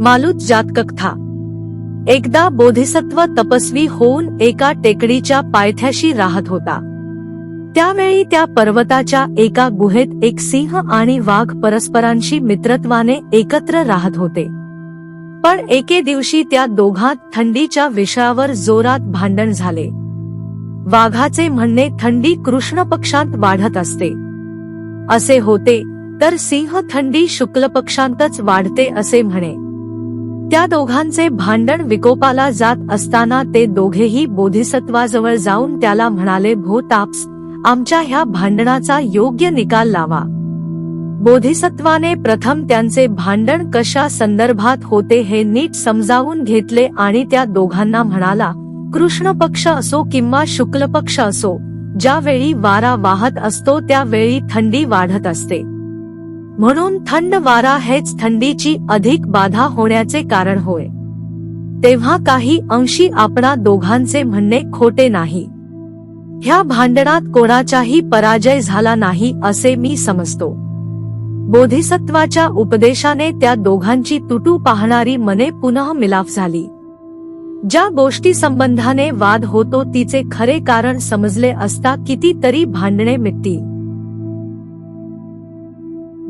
मालूत जातककथा एकदा बोधिसत्व तपस्वी होऊन एका टेकडीच्या पायथ्याशी राहत होता. त्यावेळी त्या पर्वताच्या एका गुहेत एक सिंह आणि वाघ परस्परांशी मित्रत्वाने एकत्र राहत होते. पण एके दिवशी त्या दोघांत थंडीच्या विषयावर जोरात भांडण झाले. वाघाचे म्हणणे थंडी कृष्ण पक्षांत वाढत असते. असे होते तर सिंह थंडी शुक्ल पक्षांतच वाढते असे म्हणे. त्या दोघांचे भांडण विकोपाला जात असताना ते दोघेही बोधिसत्वाजवळ जाऊन त्याला म्हणाले भो ताप्स आमच्या ह्या भांडणाचा योग्य निकाल लावा. बोधिसत्वाने प्रथम त्यांचे भांडण कशा संदर्भात होते हे नीट समजावून घेतले आणि त्या दोघांना म्हणाला कृष्ण पक्ष असो किंवा शुक्ल पक्ष असो ज्यावेळी वारा वाहत असतो त्यावेळी थंडी वाढत असते. म्हणून थंड वारा हेच थंडीची अधिक बाधा होण्याचे कारण होय. तेव्हा काही अंशी आपणा दोघांचे म्हणणे खोटे नाही. ह्या भांडणात कोणाचाही पराजय झाला नाही असे मी समजतो. बोधिसत्वाच्या उपदेशाने त्या दोघांची तुटू पाहणारी मने पुनः मिलाफ झाली. ज्या गोष्टी संबंधाने वाद होतो तिचे खरे कारण समजले असता कितीतरी भांडणे मिटतील.